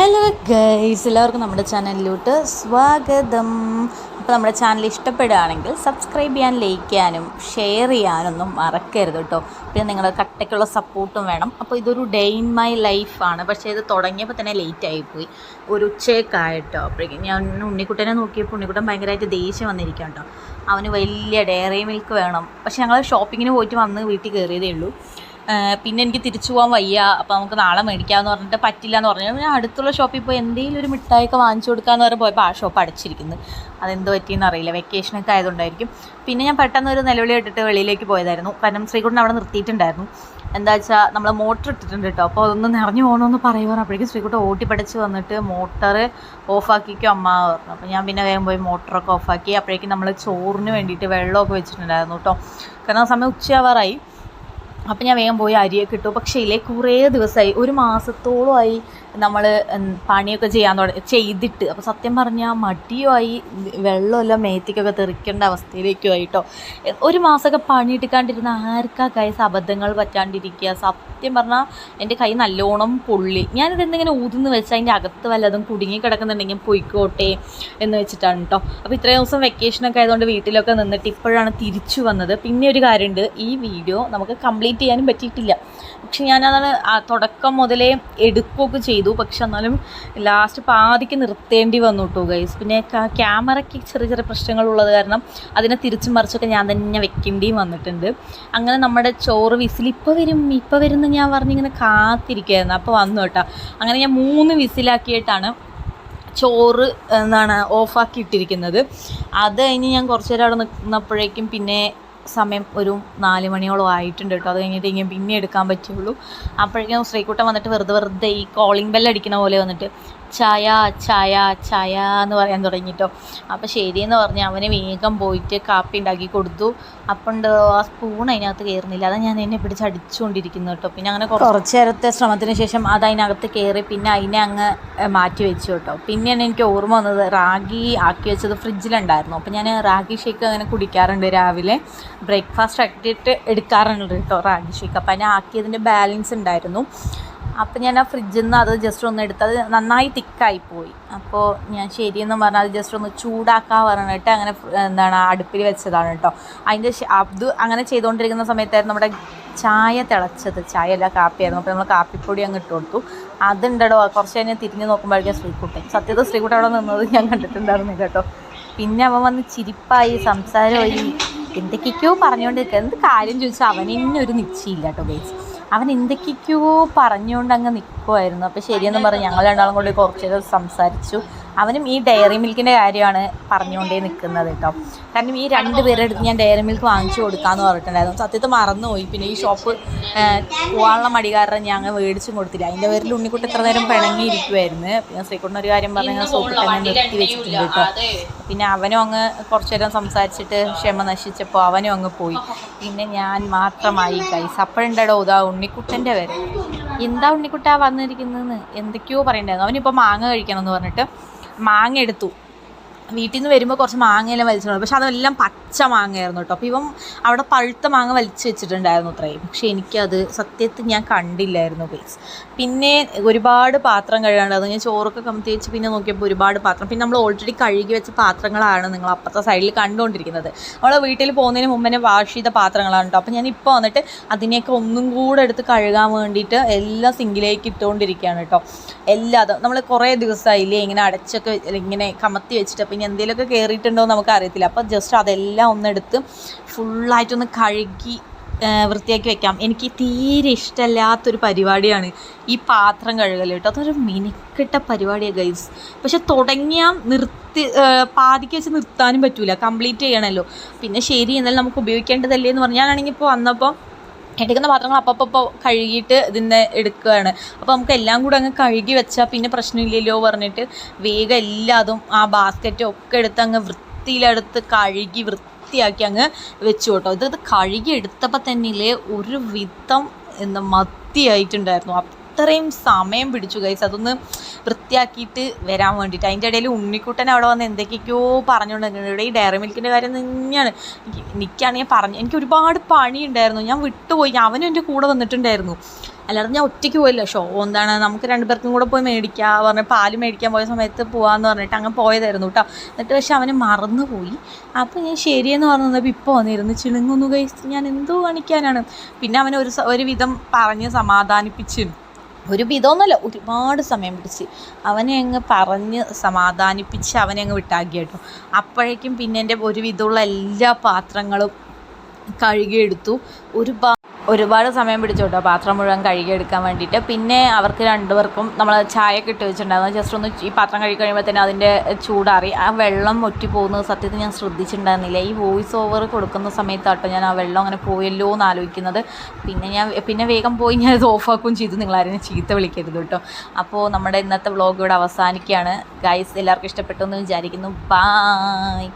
Hello guys എല്ലാവർക്കും നമ്മുടെ ചാനലിലോട്ട് സ്വാഗതം. അപ്പോൾ നമ്മുടെ ചാനൽ ഇഷ്ടപ്പെടുകയാണെങ്കിൽ സബ്സ്ക്രൈബ് ചെയ്യാൻ ലൈക്ക് ചെയ്യാനും ഷെയർ ചെയ്യാനൊന്നും മറക്കരുത് കേട്ടോ. പിന്നെ നിങ്ങളുടെ കട്ടയ്ക്കുള്ള സപ്പോർട്ടും വേണം. അപ്പോൾ ഇതൊരു ഡേ ഇൻ മൈ ലൈഫാണ് പക്ഷേ ഇത് തുടങ്ങിയപ്പോൾ തന്നെ ലേറ്റ് ആയിപ്പോയി. ഒരു ഉച്ചയൊക്കെയായിട്ടോ അപ്പോഴേക്കും ഞാൻ ഉണ്ണിക്കുട്ടനെ നോക്കിയപ്പോൾ ഉണ്ണിക്കുട്ടൻ ഭയങ്കരമായിട്ട് ദേഷ്യം വന്നിരിക്കാം കേട്ടോ. അവന് വലിയ ഡയറി മിൽക്ക് വേണം. പക്ഷേ ഞങ്ങൾ ഷോപ്പിങ്ങിന് പോയിട്ട് വന്ന് വീട്ടിൽ കയറിയതേ ഉള്ളൂ. പിന്നെ എനിക്ക് തിരിച്ചു പോകാൻ വയ്യ. അപ്പോൾ നമുക്ക് നാളെ മേടിക്കാമെന്ന് പറഞ്ഞിട്ട് പറ്റില്ല എന്ന് പറഞ്ഞു. ഞാൻ അടുത്തുള്ള ഷോപ്പിൽ പോയി എന്തെങ്കിലും ഒരു മിഠായിയൊക്കെ വാങ്ങിച്ചു കൊടുക്കാമെന്ന് പറഞ്ഞ് പോയപ്പോൾ ആ ഷോപ്പ് അടച്ചിരിക്കുന്നു. അതെന്തോ പറ്റിയെന്ന് അറിയില്ല. വെക്കേഷനൊക്കെ ആയതുകൊണ്ടായിരിക്കും. പിന്നെ ഞാൻ പെട്ടെന്ന് ഒരു നിലവിളി ഇട്ടിട്ട് വെളിയിലേക്ക് പോയതായിരുന്നു. കാരണം ശ്രീകുട്ടൻ അവിടെ നിർത്തിയിട്ടുണ്ടായിരുന്നു. എന്താ വെച്ചാൽ നമ്മൾ മോട്ടർ ഇട്ടിട്ടുണ്ട് കേട്ടോ. അപ്പോൾ അതൊന്ന് നിറഞ്ഞു പോകണമെന്ന് പറയുവാണ്. അപ്പോഴേക്കും ശ്രീകുട്ടൻ ഓട്ടി പഠിച്ച് വന്നിട്ട് മോട്ടർ ഓഫാക്കിക്കോ അമ്മ പറഞ്ഞു. അപ്പോൾ ഞാൻ പിന്നെ വേഗം പോയി മോട്ടറൊക്കെ ഓഫാക്കി. അപ്പോഴേക്കും നമ്മൾ ചോറിന് വേണ്ടിയിട്ട് വെള്ളമൊക്കെ വെച്ചിട്ടുണ്ടായിരുന്നു കേട്ടോ. കാരണം ആ സമയം ഉച്ചയാവാറായി. അപ്പം ഞാൻ വേഗം പോയി അരിയൊക്കെ ഇട്ടു. പക്ഷേ ഇല്ലേ കുറേ ദിവസമായി ഒരു മാസത്തോളമായി നമ്മൾ പണിയൊക്കെ ചെയ്യാൻ തുടങ്ങി ചെയ്തിട്ട്. അപ്പോൾ സത്യം പറഞ്ഞാൽ മടിയുമായി വെള്ളമെല്ലാം മേത്തിക്കൊക്കെ തെറിക്കേണ്ട അവസ്ഥയിലേക്കും ആയിട്ടോ ഒരു മാസമൊക്കെ പണി എടുക്കാണ്ടിരുന്ന ആർക്കാ കൈസ് അബദ്ധങ്ങൾ പറ്റാണ്ടിരിക്കുക? സത്യം പറഞ്ഞാൽ എന്റെ കൈ നല്ലോണം പൊള്ളി. എന്തെങ്കിലും ഊതുന്ന് വെച്ചാൽ അതിന്റെ അകത്ത് വല്ലതും കുടുങ്ങി കിടക്കുന്നുണ്ടെങ്കിൽ പൊയ്ക്കോട്ടെ എന്ന് വെച്ചിട്ടാണ് കേട്ടോ അപ്പോൾ ഇത്രയും ദിവസം വെക്കേഷനൊക്കെ ആയതുകൊണ്ട് വീട്ടിലൊക്കെ നിന്നിട്ട് ഇപ്പോഴാണ് തിരിച്ചു വന്നത്. പിന്നെ ഒരു കാര്യമുണ്ട്. ഈ വീഡിയോ നമുക്ക് കംപ്ലീറ്റ് ചെയ്യാനും പറ്റിയിട്ടില്ല. പക്ഷെ ഞാനതാണ് തുടക്കം മുതലേ എടുക്കുകയൊക്കെ ചെയ്തു. പക്ഷെ എന്നാലും ലാസ്റ്റ് പാതിക്ക് നിർത്തേണ്ടി വന്നു കേട്ടോ ഗൈസ് പിന്നെ ക്യാമറയ്ക്ക് ചെറിയ ചെറിയ പ്രശ്നങ്ങളുള്ളത് കാരണം അതിനെ തിരിച്ചും മറിച്ചൊക്കെ ഞാൻ തന്നെ വെക്കേണ്ടിയും വന്നിട്ടുണ്ട്. അങ്ങനെ നമ്മുടെ ചോറ് വിസിൽ ഇപ്പോൾ വരും ഇപ്പോൾ വരുന്ന ഞാൻ പറഞ്ഞിങ്ങനെ കാത്തിരിക്കുകയായിരുന്നു. അപ്പോൾ വന്നു കേട്ടോ. അങ്ങനെ ഞാൻ മൂന്ന് വിസിലാക്കിയിട്ടാണ് ചോറ് എന്നാണ് ഓഫാക്കി ഇട്ടിരിക്കുന്നത്. അത് കഴിഞ്ഞ് ഞാൻ കുറച്ച് നേരം അവിടെ നിന്നപ്പോഴേക്കും പിന്നെ സമയം ഒരു നാല് മണിയോളം ആയിട്ടുണ്ട് കേട്ടോ. അത് കഴിഞ്ഞിട്ട് ഇങ്ങനെ പിന്നെ എടുക്കാൻ പറ്റുള്ളൂ. അപ്പോഴേക്കും ശ്രീകുട്ടൻ വന്നിട്ട് വെറുതെ വെറുതെ ഈ കോളിംഗ് ബെൽ അടിക്കുന്ന പോലെ വന്നിട്ട് ചായ ചായ ചായ എന്ന് പറയാൻ തുടങ്ങിട്ടോ. അപ്പോൾ ശരിയെന്ന് പറഞ്ഞ് അവന് വേഗം പോയിട്ട് കാപ്പി ഉണ്ടാക്കി കൊടുത്തു. അപ്പം ആ സ്പൂൺ അതിനകത്ത് കയറുന്നില്ല അതാണ് ഞാൻ എന്നെ പിടിച്ച് അടിച്ചുകൊണ്ടിരിക്കുന്നു കേട്ടോ. പിന്നെ അങ്ങനെ കുറച്ച് നേരത്തെ ശ്രമത്തിന് ശേഷം അത് അതിനകത്ത് കയറി പിന്നെ അതിനെ അങ്ങ് മാറ്റി വെച്ചു കേട്ടോ. പിന്നെയാണ് എനിക്ക് ഓർമ്മ വന്നത് റാഗി ആക്കി വെച്ചത് ഫ്രിഡ്ജിലുണ്ടായിരുന്നു അപ്പോൾ ഞാൻ റാഗി ഷേക്ക് അങ്ങനെ കുടിക്കാറുണ്ട് രാവിലെ. ബ്രേക്ക്ഫാസ്റ്റ് ആക്കിയിട്ട് എടുക്കാറുണ്ട് കേട്ടോ റാഗി ഷേക്ക് അപ്പോൾ അതിനെ ആക്കിയതിന്റെ ബാലൻസ് ഉണ്ടായിരുന്നു. അപ്പം ഞാൻ ആ ഫ്രിഡ്ജിൽ നിന്ന് അത് ജസ്റ്റ് ഒന്ന് എടുത്ത് അത് നന്നായി തിക്കായി പോയി. അപ്പോൾ ഞാൻ ശരിയെന്ന് പറഞ്ഞാൽ അത് ജസ്റ്റ് ഒന്ന് ചൂടാക്കാൻ പറഞ്ഞിട്ട് അങ്ങനെ എന്താണ് അടുപ്പിൽ വെച്ചതാണ് കേട്ടോ. അതിന്റെ അത് അങ്ങനെ ചെയ്തുകൊണ്ടിരിക്കുന്ന സമയത്തായിരുന്നു നമ്മുടെ ചായ തിളച്ചത്. ചായ അല്ല കാപ്പിയായിരുന്നു. അപ്പോൾ നമ്മൾ കാപ്പിപ്പൊടി അങ്ങ് ഇട്ട് കൊടുത്തു. അതുണ്ടോ കുറച്ച് കഴിഞ്ഞ് തിരിഞ്ഞ് നോക്കുമ്പോഴേക്കും ശ്രീകുട്ടൻ. സത്യത്തിൽ ശ്രീകുട്ടൻ അവിടെ നിന്നത് ഞാൻ കണ്ടിട്ടുണ്ടായിരുന്നില്ല കേട്ടോ. പിന്നെ അവൻ വന്ന് ചിരിപ്പായി സംസാരമായി. എന്തൊക്കെയൊക്കെയോ പറഞ്ഞുകൊണ്ടിരിക്കുക എന്ത് കാര്യം ചോദിച്ചാൽ അവനിന്നൊരു നിശ്ചയില്ല കേട്ടോ ബേസ് അവൻ എന്തൊക്കെയൊക്കെയോ പറഞ്ഞുകൊണ്ട് അങ്ങ് നിൽക്കുമായിരുന്നു അപ്പോൾ ശരിയെന്ന് പറഞ്ഞ് ഞങ്ങൾ രണ്ടാളും കൂടി കുറച്ച് നേരം സംസാരിച്ചു. അവനും ഈ ഡയറി മിൽക്കിന്റെ കാര്യമാണ് പറഞ്ഞുകൊണ്ടേ നിൽക്കുന്നത് കേട്ടോ. കാരണം ഈ രണ്ട് പേരുടെ അടുത്ത് ഞാൻ ഡയറി മിൽക്ക് വാങ്ങിച്ചു കൊടുക്കാമെന്ന് പറഞ്ഞിട്ടുണ്ടായിരുന്നു. സത്യത്തിൽ മറന്നുപോയി. പിന്നെ ഈ ഷോപ്പ് പോകാനുള്ള മടികാരനെ ഞാൻ അങ്ങ് മേടിച്ചും കൊടുത്തില്ല. അതിന്റെ പേരിൽ ഉണ്ണിക്കുട്ടി എത്ര നേരം പിണങ്ങിയിരിക്കുമായിരുന്നു പിന്നെ ശ്രീകുട്ടൻ ഒരു കാര്യം പറഞ്ഞാൽ സോപ്പിട്ട് തന്നെ നിർത്തി വെച്ചിട്ടുണ്ട് കേട്ടോ. പിന്നെ അവനും അങ്ങ് കുറച്ചു നേരം സംസാരിച്ചിട്ട് ക്ഷമ നശിച്ചപ്പോൾ അവനും അങ്ങ് പോയി. പിന്നെ ഞാൻ മാത്രമായി കൈസ് അപ്പോഴുണ്ടടോ ഇതാ ഉണ്ണിക്കുട്ടന്റെ വരെ എന്താ ഉണ്ണിക്കുട്ടാ വന്നിരിക്കുന്നതെന്ന് എന്തൊക്കെയോ പറയണ്ടായിരുന്നു അവനിപ്പോൾ മാങ്ങ കഴിക്കണം എന്ന് പറഞ്ഞിട്ട് മാങ്ങ എടുത്തു വീട്ടിൽ നിന്ന് വരുമ്പോൾ കുറച്ച് മാങ്ങയെല്ലാം വലിച്ചിട്ടുണ്ട് പക്ഷെ അതെല്ലാം പച്ച മാങ്ങയായിരുന്നു കേട്ടോ അപ്പോൾ ഇവം അവിടെ പഴുത്ത മാങ്ങ വലിച്ചു വെച്ചിട്ടുണ്ടായിരുന്നു അത്രയും പക്ഷെ എനിക്കത് സത്യത്തിൽ ഞാൻ കണ്ടില്ലായിരുന്നു പ്ലീസ് പിന്നെ ഒരുപാട് പാത്രം കഴുകാണ്ടായിരുന്നു ഞാൻ ചോറൊക്കെ കമത്തി വെച്ച് പിന്നെ നോക്കിയപ്പോൾ ഒരുപാട് പാത്രം. പിന്നെ നമ്മൾ ഓൾറെഡി കഴുകി വെച്ച പാത്രങ്ങളാണ് നിങ്ങൾ അപ്പുറത്തെ സൈഡിൽ കണ്ടുകൊണ്ടിരിക്കുന്നത് നമ്മൾ വീട്ടിൽ പോകുന്നതിന് മുമ്പ് വാഷ് ചെയ്ത പാത്രങ്ങളാണ് കേട്ടോ അപ്പോൾ ഞാൻ ഇപ്പോൾ വന്നിട്ട് അതിനെയൊക്കെ ഒന്നും കൂടെ എടുത്ത് കഴുകാൻ വേണ്ടിയിട്ട് എല്ലാം സിങ്കിലേക്ക് ഇട്ടുകൊണ്ടിരിക്കുകയാണ് കേട്ടോ എല്ലാതും നമ്മൾ കുറേ ദിവസമായില്ലേ ഇങ്ങനെ അടച്ചൊക്കെ ഇങ്ങനെ കമത്തി വെച്ചിട്ട്. അപ്പോൾ ഇനി എന്തെങ്കിലുമൊക്കെ കയറിയിട്ടുണ്ടോ നമുക്ക് അറിയത്തില്ല. അപ്പോൾ ജസ്റ്റ് അതെല്ലാം ഒന്നെടുത്ത് ഫുള്ളായിട്ടൊന്ന് കഴുകി വൃത്തിയാക്കി വെക്കാം. എനിക്ക് തീരെ ഇഷ്ടമല്ലാത്തൊരു പരിപാടിയാണ് ഈ പാത്രം കഴുകൽ കേട്ടോ. അതൊരു മിനിക്കിട്ട പരിപാടിയാണ് ഗൈസ് പക്ഷെ തുടങ്ങിയാൽ നിർത്തി പാതിക്ക് വെച്ച് നിർത്താനും പറ്റൂല. കംപ്ലീറ്റ് ചെയ്യണമല്ലോ പിന്നെ ശരി എന്നാലും നമുക്ക് ഉപയോഗിക്കേണ്ടതല്ലേ എന്ന് പറഞ്ഞാണെങ്കിൽ ഇപ്പോൾ വന്നപ്പോൾ എടുക്കുന്ന പാത്രങ്ങൾ അപ്പപ്പോൾ കഴുകിയിട്ട് ഇതിന്ന് എടുക്കുകയാണ്. അപ്പോൾ നമുക്ക് എല്ലാം കൂടെ അങ്ങ് കഴുകി വെച്ചാൽ പിന്നെ പ്രശ്നമില്ലല്ലോ പറഞ്ഞിട്ട് വേഗം എല്ലാതും ആ ബാസ്ക്കറ്റും ഒക്കെ എടുത്ത് അങ്ങ് വൃത്തിയിലെടുത്ത് കഴുകി വൃത്തിയാക്കി അങ്ങ് വെച്ചു കേട്ടോ. ഇത് കഴുകി എടുത്തപ്പോൾ തന്നെ ഒരു വിധം എന്താ മത്തിയായിട്ടുണ്ടായിരുന്നു. അത്രയും സമയം പിടിച്ചു ഗൈസ് അതൊന്ന് വൃത്തിയാക്കിയിട്ട് വരാൻ വേണ്ടിയിട്ട്. അതിന്റെ ഇടയിൽ ഉണ്ണിക്കുട്ടൻ അവിടെ വന്ന് എന്തൊക്കെയൊക്കെയോ പറഞ്ഞുകൊണ്ടിരിക്കുന്നത് ഇവിടെ ഈ ഡയറി മിൽക്കിന്റെ കാര്യം തന്നെയാണ്. എനിക്ക് എനിക്കാണെങ്കിൽ പറഞ്ഞു എനിക്ക് ഒരുപാട് പണി ഉണ്ടായിരുന്നു ഞാൻ വിട്ടുപോയി. അവനും എന്റെ കൂടെ വന്നിട്ടുണ്ടായിരുന്നു. അല്ലാതെ ഞാൻ ഒറ്റയ്ക്ക് പോയില്ല. ഷോ എന്താണ്? നമുക്ക് രണ്ടുപേർക്കും കൂടെ പോയി മേടിക്കാം പറഞ്ഞ് പാൽ മേടിക്കാൻ പോയ സമയത്ത് പോകാമെന്ന് പറഞ്ഞിട്ട് അങ്ങനെ പോയതായിരുന്നു കേട്ടോ. എന്നിട്ട് പക്ഷെ അവന് മറന്നുപോയി. അപ്പോൾ ഞാൻ ശരിയെന്ന് പറഞ്ഞപ്പോൾ ഇപ്പോൾ വന്നിരുന്നു. ചിണുങ്ങുന്നു കഴിച്ച് ഞാൻ എന്തോ കാണിക്കാനാണ്. പിന്നെ അവനെ ഒരു ഒരു വിധം പറഞ്ഞ് സമാധാനിപ്പിച്ച്. ഒരു വിധമൊന്നുമല്ല ഒരുപാട് സമയം പിടിച്ച്. അവനെ അങ്ങ് പറഞ്ഞ് സമാധാനിപ്പിച്ച് അവനെ അങ്ങ് വിട്ടാക്കി കേട്ടോ. അപ്പോഴേക്കും പിന്നെ എന്റെ ഒരു വിധമുള്ള എല്ലാ പാത്രങ്ങളും കഴുകിയെടുത്തു. ഒരുപാട് ഒരുപാട് സമയം പിടിച്ചു കേട്ടോ. പാത്രം മുഴുവൻ കഴുകിയെടുക്കാൻ വേണ്ടിയിട്ട്. പിന്നെ അവർക്ക് രണ്ടുപേർക്കും നമ്മൾ ചായ ഒക്കെ ഇട്ട് വെച്ചിട്ടുണ്ടായിരുന്നു. ജസ്റ്റ് ഒന്ന് ഈ പാത്രം കഴുകി കഴിയുമ്പോൾ തന്നെ അതിന്റെ ചൂടാറി. ആ വെള്ളം ഒറ്റി പോകുന്നത് സത്യത്തിൽ ഞാൻ ശ്രദ്ധിച്ചിട്ടുണ്ടായിരുന്നില്ല. ഈ വോയിസ് ഓവർ കൊടുക്കുന്ന സമയത്താട്ടോ ഞാൻ ആ വെള്ളം അങ്ങനെ പോയല്ലോ എന്ന് ആലോചിക്കുന്നത്. പിന്നെ ഞാൻ പിന്നെ വേഗം പോയി ഞാൻ ഇത് ഓഫാക്കുകയും ചെയ്തു. നിങ്ങളാരും ചീത്ത വിളിക്കരുത് കേട്ടോ. അപ്പോൾ നമ്മുടെ ഇന്നത്തെ വ്ളോഗ് ഇവിടെ അവസാനിക്കുകയാണ്. ഗൈസ് എല്ലാവർക്കും ഇഷ്ടപ്പെട്ടു എന്ന് വിചാരിക്കുന്നു. ബായ്